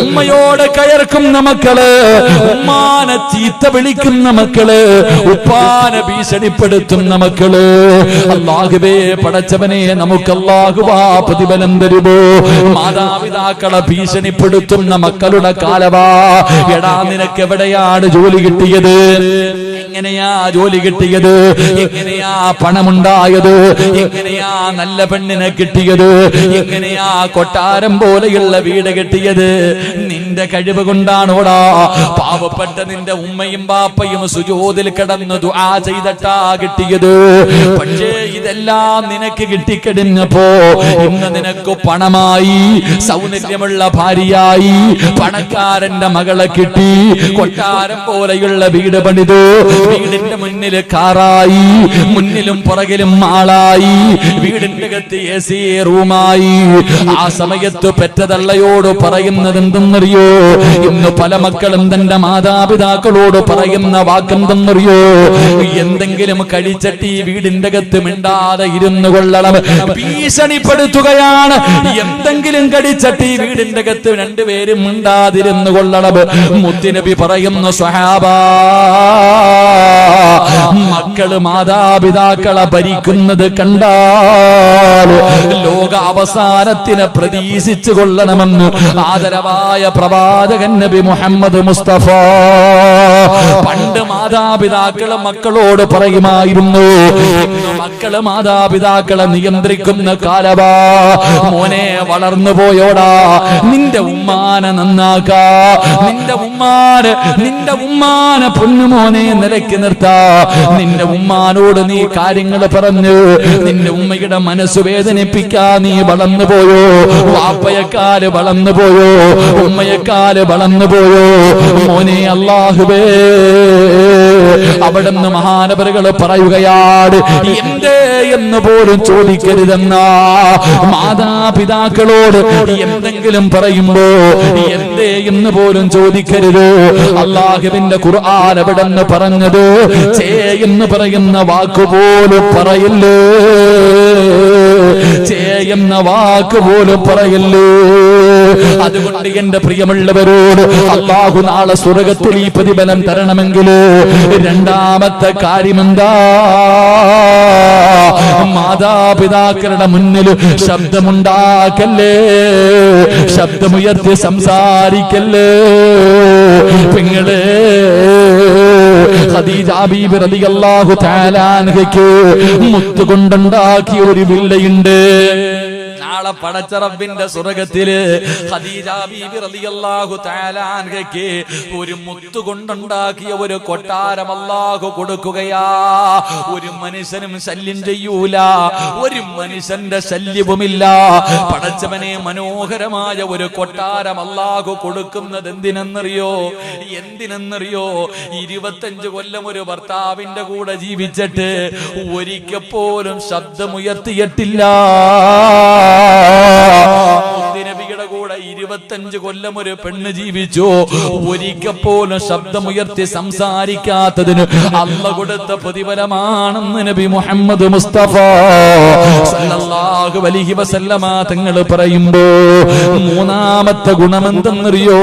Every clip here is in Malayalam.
ഉമ്മയോട് കയർക്കുന്ന മക്കൾ ഉമ്മാനെ ചീത്ത വിളിക്കുന്ന മക്കൾ ഉപ്പാനെ ഭീഷണിപ്പെടുത്തുന്ന മക്കൾ അള്ളാഹുവേ പടച്ചവനെ നമുക്ക് അള്ളാഹുവാ പ്രതിഫലം തരുമോ? മാതാപിതാക്കളെ ഭീഷണിപ്പെടുത്തുന്ന മക്കളുടെ കാലവാ. എടാ നിനക്ക് എവിടെയാണ് ജോലി കിട്ടിയത്? എങ്ങനെയാ ജോലി കിട്ടിയത്? എങ്ങനെയാ പണമുണ്ടായത്? എങ്ങനെയാ നല്ല പെണ്ണിനെ കിട്ടിയത്? എങ്ങനെയാ കൊട്ടാരം പോലെയുള്ള വീട് കിട്ടിയത്? നിന്റെ കഴിവ് കൊണ്ടാണോടാ? പാവപ്പെട്ട നിന്റെ ഉമ്മയും ബാപ്പയും സുജോതിൽ കിടന്നതു ദുആ ചെയ്തിട്ടാ കിട്ടിയത്. പക്ഷേ ഇതെല്ലാം നിനക്ക് കിട്ടിക്കഴിഞ്ഞപ്പോ ഇന്ന് നിനക്ക് പണമായി സൗന്ദര്യമുള്ള ഭാര്യയായി പണക്കാരന്റെ മകളെ കിട്ടി കൊട്ടാരം പോലെയുള്ള വീട് പണിതു. വീടിന്റെ മുന്നിൽ കാറായി മുന്നിലും പുറകിലും ആളായി വീടിന്റെ അകത്ത് എ സി റൂമായി. ആ സമയത്ത് പെറ്റതള്ളയോട് പറയുന്നത് എന്തെന്നറിയോ ഇന്ന് പല മക്കളും തന്റെ മാതാപിതാക്കളോട് പറയുന്ന വാക്കെന്തെന്നറിയോ? എന്തെങ്കിലും കഴിച്ചിട്ട് ഈ വീടിന്റെ അകത്ത് മിണ്ടാതെ ഇരുന്നു കൊള്ളണം. ഭീഷണിപ്പെടുത്തുകയാണ്. എന്തെങ്കിലും കടിച്ചിട്ട് ഈ വീടിന്റെ അകത്ത് രണ്ടുപേരും മിണ്ടാതിരുന്നു കൊള്ളണം. മുത്തിനബി പറയുന്നു സ്വഹാബാ മക്കൾ മാതാപിതാക്കളെ ഭരിക്കുന്നത് കണ്ടാൽ ലോക അവസാനത്തിനെ പ്രതീക്ഷിച്ചു കൊള്ളണമെന്ന് ആദരവായ പ്രവാചകൻ നബി മുഹമ്മദ് മുസ്തഫ. പണ്ട് മാതാപിതാക്കൾ മക്കളോട് പറയുമായിരുന്നു മക്കൾ മാതാപിതാക്കളെ നിയന്ത്രിക്കുന്ന കാലവാ. മോനെ വളർന്നു പോയോടാ. നിന്റെ ഉമ്മാനെ നന്നാക്കാ. നിന്റെ ഉമ്മാന് നിന്റെ ഉമ്മാനെ പൊന്നുമോനെ നിലയ്ക്ക് നിർത്താ. നിന്റെ ഉമ്മാനോട് നീ കാര്യങ്ങൾ പറഞ്ഞു. നിന്റെ ഉമ്മയുടെ മനസ്സ് വേദനിപ്പിക്കാ. നീ വളർന്നു പോയോ? വാപ്പയെക്കാൽ വളർന്നു പോയോ? ഉമ്മയെക്കാൽ വളർന്നു പോയോ? മോനെ അള്ളാഹുബേ അവിടുന്ന് മഹാനപരകൾ പറയുകയാണ് എന്തേ എന്ന് പോലും ചോദിക്കരുതെന്നാ. മാതാപിതാക്കളോട് എന്തെങ്കിലും പറയുമ്പോ എന്തേ എന്ന് പോലും ചോദിക്കരുത്. അള്ളാഹുവിന്റെ ഖുർആൻ എവിടെന്ന് പറഞ്ഞത് ചേ എന്ന് പറയുന്ന വാക്കുപോലും പറയില്ലേ? ചേ എന്ന വാക്കുപോലും പറയല്ലേ? അതുകൊണ്ട് എന്റെ പ്രിയമുള്ളവരോട് അള്ളാഹു നാളെ സ്വർഗത്തിൽ ഈ പ്രതിഫലം തരണമെങ്കിൽ രണ്ടാമത്തെ കാര്യമെന്താ? മാതാപിതാക്കളുടെ മുന്നിൽ ശബ്ദമുണ്ടാക്കല്ലേ? ശബ്ദമുയർത്തി സംസാരിക്കല്ലേ? പെങ്ങളെ ഖദീജ റളിയല്ലാഹു തആല മുത്തുകൊണ്ടുണ്ടാക്കിയ ഒരു വില്ലയുണ്ട്. നാളെ പടച്ച റബ്ബിന്റെ സ്വർഗത്തിൽ ഒരു മുത്തു കൊണ്ടുണ്ടാക്കിയ ഒരു കൊട്ടാരം അല്ലാഹു കൊടുക്കുകയാ. ഒരു മനുഷ്യനും ശല്യം ചെയ്യൂല. ഒരു മനുഷ്യന്റെ ശല്യവുമില്ല. പടച്ചവനെ മനോഹരമായ ഒരു കൊട്ടാരം അല്ലാഹു കൊടുക്കുന്നത് എന്തിനെന്നറിയോ? എന്തിനെന്നറിയോ? ഇരുപത്തഞ്ച് കൊല്ലം ഒരു ഭർത്താവിന്റെ കൂടെ ജീവിച്ചിട്ട് ഒരിക്കൽ പോലും ശബ്ദമുയർത്തിയിട്ടില്ല. നബിയുടെ കൂടെ ഇരുപത്തഞ്ച് കൊല്ലം ഒരു പെണ്ണ് ജീവിച്ചു. ഒരിക്കൽ പോലും ശബ്ദമുയർത്തി സംസാരിക്കാത്തതിന് അല്ല കൊടുത്ത പ്രതിഫലമാണെന്ന് നബി മുഹമ്മദ് മുസ്തഫ സല്ലല്ലാഹു അലൈഹി വസല്ലമ തങ്ങൾ പറയുമ്പോ മൂന്നാമത്തെ ഗുണമെന്തെന്നറിയോ?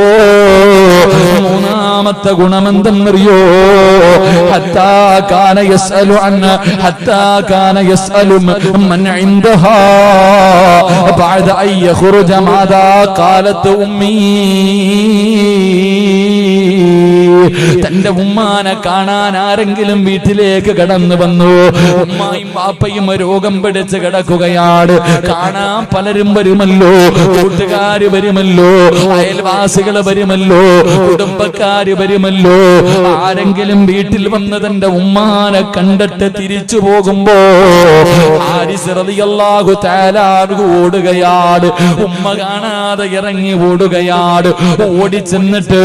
മൂന്നാമത്തെ ഗുണമെന്തെന്നറിയോ? ഹത്താ കാന തന്റെ ഉമ്മാനെ കാണാൻ ആരെങ്കിലും വീട്ടിലേക്ക് കടന്നു വന്നു. ഉമ്മയും പാപ്പയും രോഗം പിടിച്ച് കിടക്കുകയാണ്. കാണാൻ പലരും വരുമല്ലോ കൂട്ടുകാര് വരുമല്ലോ അയൽവാസികൾ വരുമല്ലോ കുടുംബക്കാര് വരുമല്ലോ. ആരെങ്കിലും വീട്ടിൽ വന്ന് തന്റെ ഉമ്മാനെ കണ്ടിട്ട് തിരിച്ചു പോകുമ്പോ ഹാരിസ് റളിയല്ലാഹു തആല ഓടുകയാണ്. ഉമ്മ കാണാതെ ഇറങ്ങി ഓടുകയാണ്. ഓടി ചെന്നിട്ട്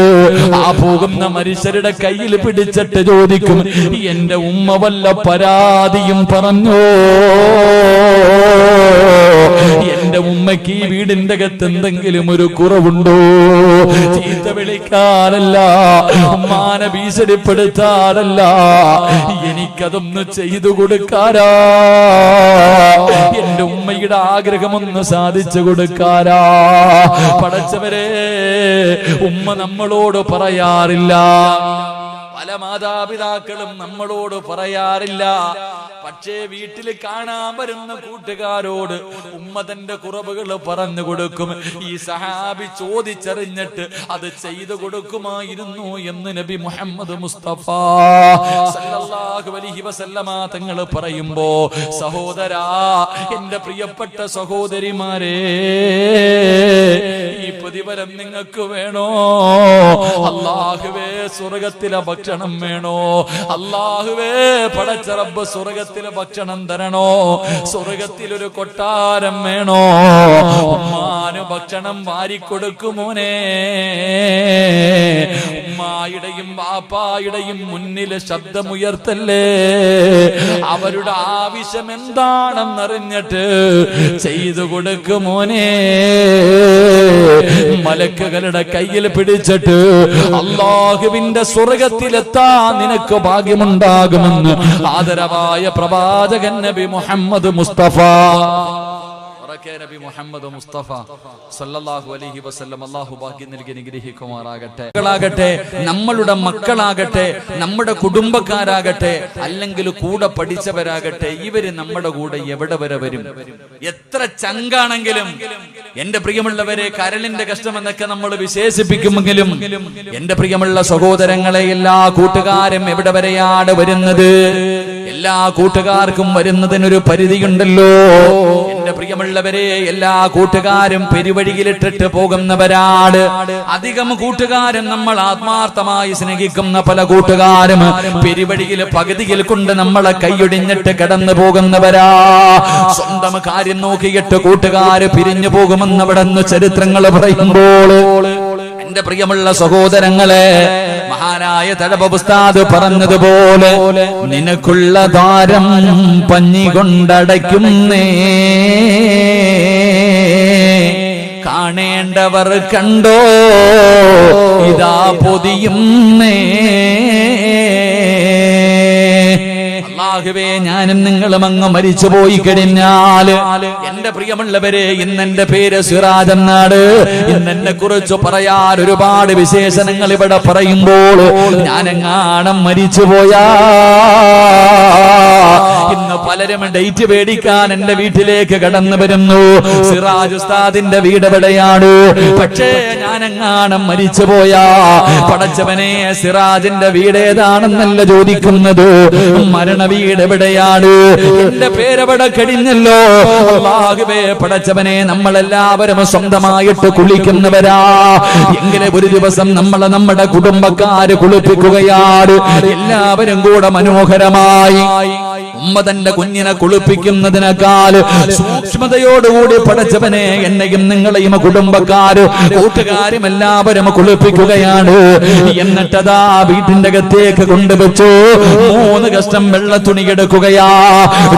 ആ പോകുന്ന മനുഷ്യരുടെ കയ്യിൽ പിടിച്ചിട്ട് ചോദിക്കും എന്റെ ഉമ്മ വല്ല പരാതിയും പറഞ്ഞോ? എന്റെ ഉമ്മക്ക് ഉമ്മയ്ക്ക് ഈ വീടിന്റെ അകത്ത് എന്തെങ്കിലും ഒരു കുറവുണ്ടോ? ചീത്ത വിളിക്കാനല്ല ഉമ്മാനെ ഭീഷണിപ്പെടുത്താനല്ല. എനിക്കതൊന്ന് ചെയ്തു കൊടുക്കാരാ എന്റെ ഉമ്മയുടെ ആഗ്രഹമൊന്ന് സാധിച്ചു കൊടുക്കാരാ പടച്ചവരെ ഉമ്മ നമ്മളോട് പറയാറില്ല. മാതാപിതാക്കളും നമ്മളോട് പറയാറില്ല. പക്ഷേ വീട്ടിൽ കാണാൻ വരുന്ന കൂട്ടുകാരോട് ഉമ്മതന്റെ കുറവുകൾ പറഞ്ഞു കൊടുക്കും. ഈ സഹാബി ചോദിച്ചറിഞ്ഞിട്ട് അത് ചെയ്തു കൊടുക്കുമായിരുന്നു എന്ന് നബി മുഹമ്മദ് മുസ്തഫ സല്ലല്ലാഹു അലൈഹി വസല്ലമ തങ്ങൾ പറയുമ്പോ സഹോദരാ എന്റെ പ്രിയപ്പെട്ട സഹോദരിമാരെ ഈ പ്രതിഫലം നിങ്ങൾക്ക് വേണോ? അള്ളാഹുവേ സ്വർഗത്തിലെ ഭക്ഷണം വേണോ? അള്ളാഹുവേ പടച്ച റബ്ബ് സ്വർഗത്തിൽ ഭക്ഷണം തരണോ? സ്വർഗത്തിലൊരു കൊട്ടാരം വേണോ? ഉമ്മാന് ഭക്ഷണം വാരിക്കൊടുക്കുമോനെ ഉമ്മായുടെയും ബാപ്പായുടെയും മുന്നിലെ ശബ്ദമുയർത്തല്ലേ? അവരുടെ ആവശ്യം എന്താണെന്നറിഞ്ഞിട്ട് ചെയ്തു കൊടുക്കുമോനെ മലക്കുകളുടെ കയ്യിൽ പിടിച്ചിട്ട് അള്ളാഹുവിന്റെ സ്വർഗത്തിലെത്താൻ നിനക്ക് ഭാഗ്യമുണ്ടാകുമെന്ന് ആദരവായ പ്രവാചകൻ നബി മുഹമ്മദ് മുസ്തഫ. മുസ്തഫ അലൈഹി വസല്ലം. മക്കളാകട്ടെ നമ്മളുടെ മക്കളാകട്ടെ നമ്മുടെ കുടുംബക്കാരാകട്ടെ അല്ലെങ്കിൽ കൂടെ പഠിച്ചവരാകട്ടെ ഇവർ നമ്മുടെ കൂടെ എവിടെ വരെ വരും? എത്ര ചങ്കാണെങ്കിലും എന്റെ പ്രിയമുള്ളവരെ കരളിന്റെ കഷ്ടം എന്നൊക്കെ നമ്മൾ വിശേഷിപ്പിക്കുമെങ്കിലും എന്റെ പ്രിയമുള്ള സഹോദരങ്ങളെ എല്ലാ കൂട്ടുകാരും എവിടെ വരെയാണ് വരുന്നത്? എല്ലാ കൂട്ടുകാർക്കും വരുന്നതിനൊരു പരിധിയുണ്ടല്ലോ. എന്റെ പ്രിയമുള്ളവരെ എല്ലാ കൂട്ടുകാരും പെരുവഴിയിലിട്ടിട്ട് പോകുന്നവരാണ്. അധികം കൂട്ടുകാരും നമ്മൾ ആത്മാർത്ഥമായി സ്നേഹിക്കുന്ന പല കൂട്ടുകാരും പെരുവഴിയിൽ പകുതിയിൽ കൊണ്ട് നമ്മളെ കൈയൊടിഞ്ഞിട്ട് കടന്നു പോകുന്നവരാ. സ്വന്തം കാര്യം നോക്കിയിട്ട് കൂട്ടുകാര് പിരിഞ്ഞു പോകുമെന്ന് അവിടെ ചരിത്രങ്ങൾ പറയുമ്പോൾ എന്റെ പ്രിയമുള്ള സഹോദരങ്ങളെ മഹാനായ തഴപുസ്താദ് പറഞ്ഞതുപോലെ നിനക്കുള്ള താരം പഞ്ഞി കൊണ്ടടയ്ക്കുന്നേ കാണേണ്ടവർ കണ്ടോ ഇതാ പൊതിയുന്നേ. അള്ളാഹുവേ ഞാനും നിങ്ങളും അങ്ങ് മരിച്ചു പോയി കഴിഞ്ഞാൽ എന്റെ പ്രിയമുള്ളവരെ ഇന്ന് എന്റെ പേര് സിറാജ് എന്നാട് ഇന്ന് എന്നെ കുറിച്ച് പറയാൻ ഒരുപാട് വിശേഷണങ്ങൾ ഇവിടെ പറയുമ്പോൾ ഞാൻ എങ്ങാണം മരിച്ചു പോയാ ഇന്ന് പലരും ഡേറ്റ് മേടിക്കാൻ എന്റെ വീട്ടിലേക്ക് കടന്നു വരുന്നു. സിറാജ് ഉസ്താദിന്റെ വീട് എവിടെയാണ്? പക്ഷേ ഞാനെങ്ങാണം മരിച്ചു പോയാ? പടച്ചവനെ സിറാജിന്റെ വീട് ഏതാണെന്നല്ല ചോദിക്കുന്നത്. മരണ വീട് എവിടെയാണ്? എന്റെ പേരെവിടെ കഴിഞ്ഞല്ലോ? അല്ലാഹുവേ പടച്ചവനെ നമ്മളെല്ലാവരും സ്വന്തമായിട്ട് കുളിക്കുന്നവരാ. എങ്ങനെ ഒരു ദിവസം നമ്മളെ നമ്മുടെ കുടുംബക്കാര് കുളിപ്പിക്കുകയാണ്. എല്ലാവരും കൂടെ മനോഹരമായി. ഉമ്മ തന്റെ കുഞ്ഞിനെ കുളിപ്പിക്കുന്നതിനേക്കാൾ സൂക്ഷ്മതയോടുകൂടി പഠിച്ചവനെ എന്നെയും നിങ്ങളെയും കുടുംബക്കാര് കൂട്ടുകാരും എല്ലാവരും കുളിപ്പിക്കുകയാണ്. എന്നിട്ടതാ വീട്ടിന്റെ അകത്തേക്ക് കൊണ്ടുവച്ചു. മൂന്ന് കഷ്ടം വെള്ള തുണി എടുക്കുകയാ.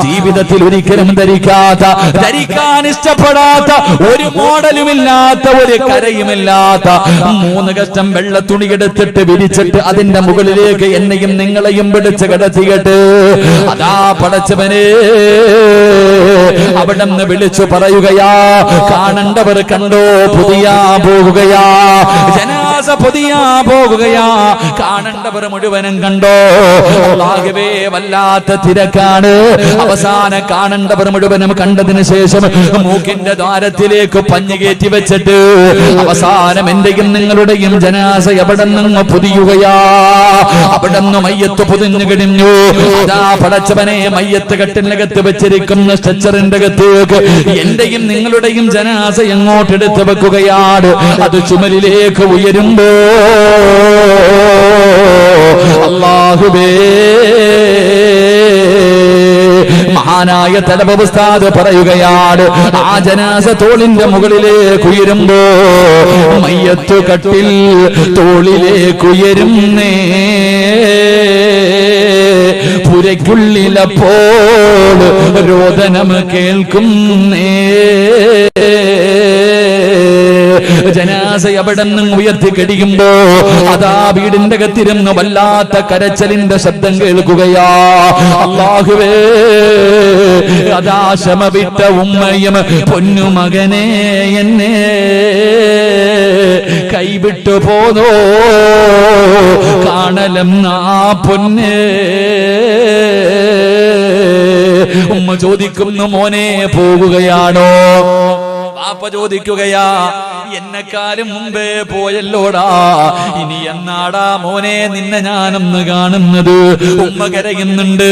ജീവിതത്തിൽ ഒരിക്കലും ധരിക്കാത്ത ധരിക്കാൻ ഇഷ്ടപ്പെടാത്ത ഒരു മോഡലും ഇല്ലാത്ത ഒരു കരയുമില്ലാത്ത മൂന്ന് കഷ്ടം വെള്ള തുണി എടുത്തിട്ട് വിരിച്ചിട്ട് അതിന്റെ മുകളിലേക്ക് എന്നെയും നിങ്ങളെയും പിടിച്ച് കിടത്തിയിട്ട് അതാ പടച്ചവനെ അവിടെ നിന്ന് വിളിച്ചു പറയുകയാ കാണണ്ടവർ കണ്ടോ പുതിയ പോകുകയാ. ജനാസ പൊതിയാ പോകുകയാ. കാണണ്ടവർ മുഴുവനും കണ്ടോ? അല്ലാഹുവേ വല്ലാത്ത തിരക്കാണ്. അവസാനം കാണണ്ടവർ മുഴുവനും കണ്ടതിന് ശേഷം മൂക്കിന്റെ ദ്വാരത്തിലേക്ക് പഞ്ഞു കയറ്റി വെച്ചിട്ട് അവസാനം എന്റെയും നിങ്ങളുടെയും ജനാസ എവിടെ നിന്ന് പുതിയുകയാ? അവിടെ നിന്ന് മയ്യത്ത് പൊതിഞ്ഞു കഴിഞ്ഞു അതാ പടച്ചവനെ മയ്യത്ത് കെട്ടിനകത്ത് വെച്ചിരിക്കുന്ന സ്ട്രെച്ചറിന്റെ അകത്തേക്ക് എന്റെയും നിങ്ങളുടെയും ജനാസ എങ്ങോട്ടെടുത്ത് വെക്കുകയാണ്? അത് ചുമലിലേക്ക് ഉയരുമ്പോ അള്ളാഹുബേ മഹാനായ തലപുസ്താദ് പറയുകയാണ് ആ ജനാസ തോളിന്റെ മുകളിലേക്ക് ഉയരുമ്പോ മയ്യത്തു കട്ടിൽ തോളിലേക്കുയരുന്നേ പുരയ്ക്കുള്ളിലപ്പോൾ രോദനം കേൾക്കുന്നേ. ജനാസ എവിടെ നിന്നും ഉയർത്തി കഴിയുമ്പോ അതാ വീടിന്റെ അകത്തിരുന്ന് വല്ലാത്ത കരച്ചലിന്റെ ശബ്ദം കേൾക്കുകയാ. അള്ളാഹുവേ അതാ ശമവിട്ട ഉമ്മയും പൊന്നുമകനെ എന്നെ കൈവിട്ടു പോന്നോ. കാണലം ആ പൊന്നേ. ഉമ്മ ചോദിക്കുന്നു മോനെ പോകുകയാണോ? പാപ്പ ചോദിക്കുകയാ എന്നെക്കാലും മുമ്പേ പോയല്ലോടാ. ഇനി എന്നാടാ മോനെ നിന്നെ ഞാനൊന്ന് കാണുന്നത്? ഉമ്മ കരയുന്നുണ്ട്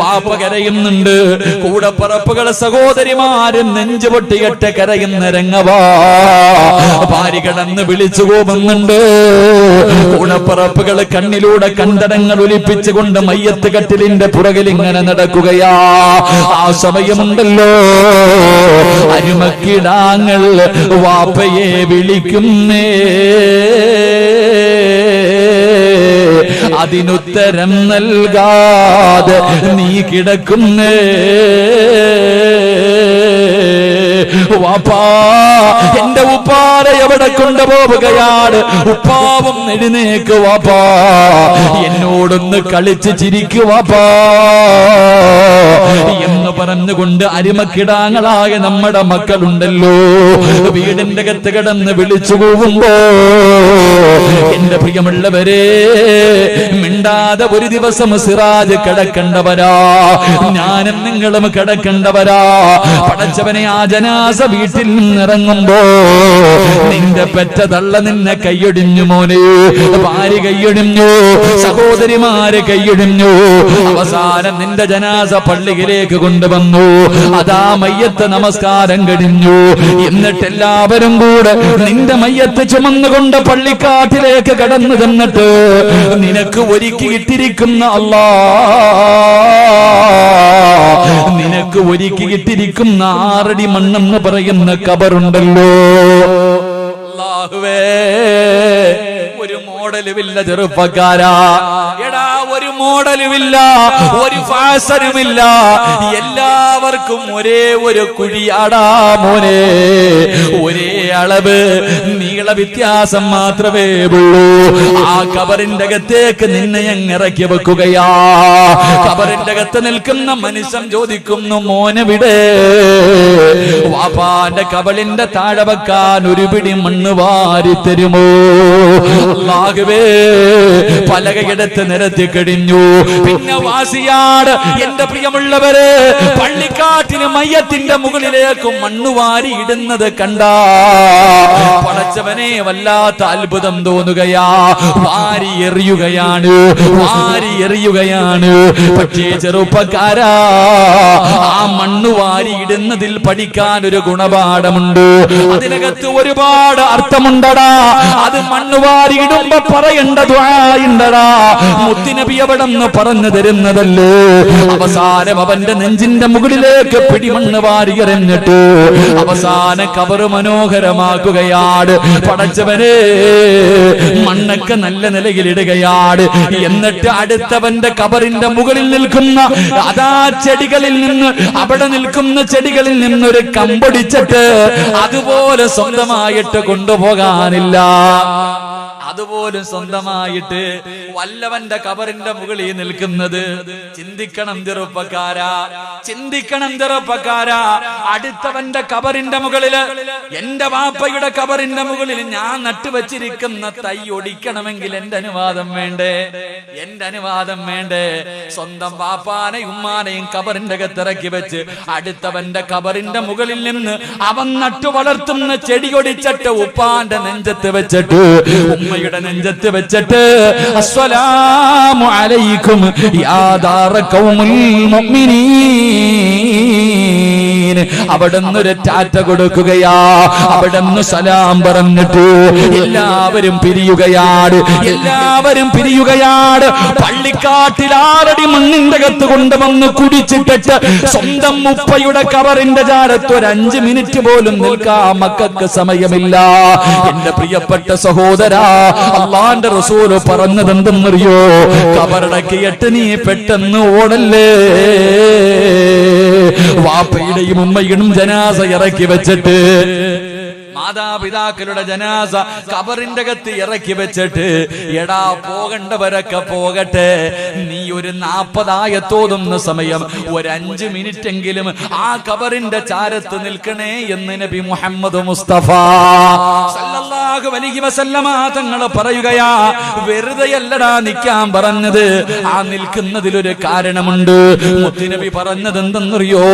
വാപ്പ കരയുന്നുണ്ട്. കൂടെ പറപ്പുകൾ സഹോദരിമാരും നെഞ്ചു പൊട്ടികെട്ട് കരയുന്ന രംഗവാ. ഭാര്യ കടന്ന് വിളിച്ചു പോകുന്നുണ്ട് കൂടപ്പറപ്പുകൾ കണ്ണിലൂടെ കണ്ടടങ്ങൾ ഒലിപ്പിച്ചുകൊണ്ട് മയ്യത്ത് കട്ടിലിന്റെ പുറകിൽ ഇങ്ങനെ നടക്കുകയാ. ആ സമയമുണ്ടല്ലോ. അരുമക്കിടാങ്ങൾ വാപ്പയെ വിളിക്കുന്നേ. അതിനുത്തരം നൽകാതെ നീ കിടക്കുന്നേ. വാപ്പാ എന്റെ ഉപ്പാരെ എവിടെ കൊണ്ടുപോവുകയാണ്? ഉപ്പാവും എഴുന്നേക്ക് വാപ്പാ. എന്നോടൊന്ന് കളിച്ച് ചിരിക്കുവാപ്പാ എന്ന് പറഞ്ഞുകൊണ്ട് അരിമക്കിടാങ്ങളായ നമ്മുടെ മക്കളുണ്ടല്ലോ. വീടിന്റെ അകത്ത് കിടന്ന് വിളിച്ചു പോകുമ്പോ എന്റെ പ്രിയമുള്ളവരെ മിണ്ടാതെ ഒരു ദിവസം സിറാജ് കിടക്കേണ്ടവരാ. ഞാനും നിങ്ങളും കിടക്കേണ്ടവരാ. പടച്ചവനെ ആ ജനാസ വീട്ടിൽ നിന്നിറങ്ങുമ്പോ നിന്റെ പെറ്റ തള്ള നിന്നെ കൈയൊടിഞ്ഞു മോനെ. ഭാര്യ കൈയൊടിഞ്ഞു സഹോദരിമാര് കൈയൊടിഞ്ഞു. അവസാനം നിന്റെ ജനാസ പള്ളിയിലേക്ക് കൊണ്ടുവന്നു. അതാ മയ്യത്ത് നമസ്കാരം കഴിഞ്ഞു എന്നിട്ട് എല്ലാവരും കൂടെ നിന്റെ മയ്യത്ത് ചുമന്നുകൊണ്ട് പള്ളിക്കാട്ടിലേക്ക് കടന്നു തന്നിട്ട് നിനക്ക് ഒരുക്കി ഇട്ടിരിക്കുന്ന അല്ലാ നിനക്ക് ഒരുക്കി ഇട്ടിരിക്കുന്ന ആറടി മണ്ണെന്ന് പറയുന്ന കബറുണ്ടല്ലോ. അല്ലാഹുവേ ഒരു മോഡലുമില്ല ചെറുപ്പക്കാരാ. എടാ ഒരു മോഡലുമില്ല ഒരു ഫാഷനുമില്ല. എല്ലാവർക്കും ഒരേ ഒരു കുഴിയാടാ മോനെ. ഒരേ അളവ് നീള വ്യത്യാസം മാത്രമേ ഉള്ളൂ. ആ കബറിന്റെ അകത്തേക്ക് നിന്നെ എങ്ങിറക്കി വെക്കുകയാ. കബറിന്റെ അകത്ത് നിൽക്കുന്ന മനുഷ്യൻ ചോദിക്കുന്നു മോനെവിടെ വാപ്പാന്റെ കബളിന്റെ താഴെ വെക്കാൻ ഒരു പിടി മണ്ണ് വാരി തരുമോ അല്ലാഹുവേ പലകയെടുത്ത് നിരത്തി കഴിഞ്ഞു പിന്നെ വാസിയാട് എന്റെ പ്രിയമുള്ളവര് പള്ളിക്കാട്ടിന് മയ്യത്തിന്റെ മുകളിലേക്ക് മണ്ണ് വാരി ഇടുന്നത് കണ്ട. പടച്ചവനെ വല്ലാത്ത അത്ഭുതം തോന്നുകയാ. വാരി എറിയുകയാണ് വാരി എറിയുകയാണ്. പക്ഷേ ചെറുപ്പക്കാരാ ആ മണ്ണ് വാരി ഇടുന്നതിൽ പഠിക്കാൻ ഒരു ഗുണപാഠമുണ്ട്. അതിനകത്ത് ഒരുപാട് അർത്ഥമുണ്ടടാ. അത് മണ്ണ് വാരി ഇടുമ്പോ പറയേണ്ട ദ്വായുണ്ടടാ മുത്തിനബി നിന്ന് പറഞ്ഞു തരുന്നതല്ലേ? അവസാനം അവന്റെ നെഞ്ചിന്റെ മുകളിലേക്ക് പിടിമണ്ണ് എന്നിട്ട് അവസാന കവറ് മനോഹരമാക്കുകയാണ്. പടച്ചവനെ മണ്ണൊക്കെ നല്ല നിലയിലിടുകയാണ് എന്നിട്ട് അടുത്തവന്റെ കബറിന്റെ മുകളിൽ നിൽക്കുന്ന അതാ ചെടികളിൽ നിന്ന് അവിടെ നിൽക്കുന്ന ചെടികളിൽ നിന്നൊരു കമ്പടിച്ചിട്ട് അതുപോലെ സ്വന്തമായിട്ട് കൊണ്ടുപോകാനില്ല. അതുപോലും സ്വന്തമായിട്ട് വല്ലവന്റെ കബറിന്റെ മുകളിൽ നിൽക്കുന്നത്. ചിന്തിക്കണം ചെറുപ്പക്കാരാ ചിന്തിക്കണം ചെറുപ്പക്കാരാ. അടുത്തവന്റെ കബറിന്റെ മുകളിൽ എന്റെ വാപ്പയുടെ കബറിന്റെ മുകളിൽ ഞാൻ നട്ടുവച്ചിരിക്കുന്ന തൈ ഒടിക്കണമെങ്കിൽ എന്റെ അനുവാദം വേണ്ടേ? എന്റെ അനുവാദം വേണ്ടേ? സ്വന്തം വാപ്പാനയും ഉമ്മാനെയും കബറിന്റെ അകത്തിറക്കി വെച്ച് അടുത്തവന്റെ കബറിന്റെ മുകളിൽ നിന്ന് അവൻ നട്ടു വളർത്തുന്ന ചെടിയൊടിച്ചിട്ട് ഉപ്പാന്റെ നെഞ്ചത്ത് വെച്ചിട്ട് ഉമ്മയുടെ നെഞ്ചത്ത് വെച്ചിട്ട് അസ്സലാമു അലൈക്കും. യാ ദാറ ഖൗമുൽ മുഅ്മിനീൻ. അവിടുന്ന് ഒരു ടാറ്റ കൊടുക്കുകയാ. അവിടുന്ന് സലാം പറഞ്ഞിട്ട്. എല്ലാവരും പിരിയുകയാണ് എല്ലാവരും പിരിയുകയാണ് പള്ളിക്കാട്ടിൽ ആറടി മണ്ണിന്റെ കത്ത് കൊണ്ടുവന്ന് കുടിച്ചിട്ടിട്ട് സ്വന്തം മുപ്പയുടെ കവറിന്റെ ചാരത്ത് ഒരു അഞ്ച് മിനിറ്റ് പോലും നിൽക്കാ. മക്കൾക്ക് സമയമില്ല. എന്റെ പ്രിയപ്പെട്ട സഹോദര അള്ളാന്റെ റസൂൽ പറഞ്ഞതെന്തെന്നറിയോ? കവറടക്കിയിട്ട് നീ പെട്ടെന്ന് ഓടല്ലേ? വാപ്പയുടെയും ഉമ്മയുടെയും ജനാസ ഇറക്കി വെച്ചിട്ട് മാതാപിതാക്കളുടെ ജനാസ കബറിന്റെ അകത്ത് ഇറക്കി വെച്ചിട്ട് എടാ പോകണ്ടവരൊക്കെ പോകട്ടെ. നീ ഒരു നാപ്പതായത്തോതുന്ന സമയം ഒരു അഞ്ച് മിനിറ്റ് എങ്കിലും ആ കബറിന്റെ ചാരത്ത് നിൽക്കണേ എന്ന് നബി മുഹമ്മദ് മുസ്തഫ തങ്ങൾ പറയുകയാ വെറുതെയല്ലടാ നിൽക്കാൻ പറഞ്ഞത്. ആ നിൽക്കുന്നതിലൊരു കാരണമുണ്ട്. മുത്തുനബി പറഞ്ഞത് എന്തെന്നറിയോ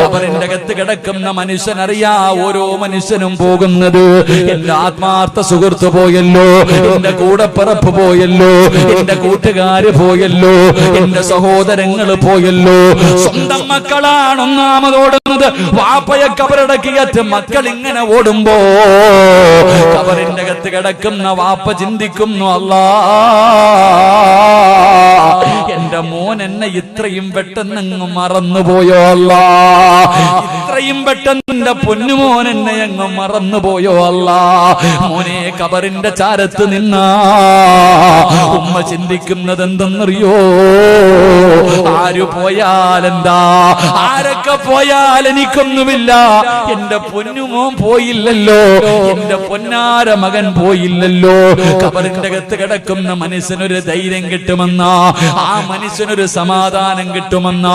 കബറിന്റെ അകത്ത് കിടക്കുന്ന മനുഷ്യനറിയാ ഓരോ മനുഷ്യനും പോകുന്നത്. എന്റെ ആത്മാർത്ഥ സുഹൃത്ത് പോയല്ലോ. എന്റെ പറപ്പ് പോയല്ലോ. എന്റെ കൂട്ടുകാര് പോയല്ലോ. എന്റെ സഹോദരങ്ങൾ പോയല്ലോ. സ്വന്തം മക്കളാണ് ഒന്നാമത് ഓടുന്നത് വാപ്പയെ കബറടക്കിയറ്റ് മക്കൾ ഇങ്ങനെ ഓടുമ്പോ കബറിന്റെ അകത്ത് കിടക്കുന്ന വാപ്പ ചിന്തിക്കുന്നു അല്ലാ എന്റെ മോൻ എന്നെ ഇത്രയും പെട്ടെന്ന് അങ്ങ് മറന്നുപോയോ അല്ല? ഇത്രയും പെട്ടെന്ന് എന്റെ പൊന്നുമോൻ എന്നെ അങ്ങ് മറന്നുപോയോ അല്ല. മോനെ കബറിന്റെ ചാരത്ത് നിന്ന. ഉമ്മ ചിന്തിക്കുന്നത് എന്തെന്നറിയോ ആര് പോയാലെന്താ? ആരൊക്കെ പോയാൽ എനിക്കൊന്നുമില്ല. എന്റെ പൊന്നുമോൻ പോയില്ലല്ലോ. എന്റെ പൊന്നാര മകൻ പോയില്ലല്ലോ. കബറിന്റെ അകത്ത് കിടക്കുന്ന മനുഷ്യനൊരു ധൈര്യം കിട്ടുമെന്ന. ആ മനുഷ്യനൊരു സമാധാനം കിട്ടുമെന്ന.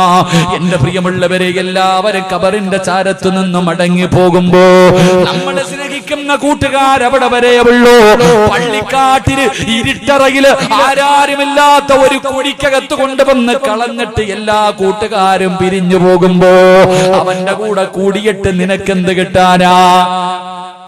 എന്റെ പ്രിയമുള്ളവരെ എല്ലാവരും കബറിന്റെ ചാരത്തു നിന്ന് മടങ്ങി പോകുമ്പോ നമ്മളെ സ്നേഹിക്കുന്ന കൂട്ടുകാരവിടെ വരെ ഉള്ളൂ. പള്ളിക്കാട്ടിൽ ഇരുട്ടറയിൽ ആരാരുമില്ലാത്ത ഒരു കുഴിക്കകത്ത് കൊണ്ടുവന്ന് കളഞ്ഞിട്ട് എല്ലാ കൂട്ടുകാരും പിരിഞ്ഞു പോകുമ്പോ അവന്റെ കൂടെ കൂടിയിട്ട് നിനക്കെന്ത് കിട്ടാനാ?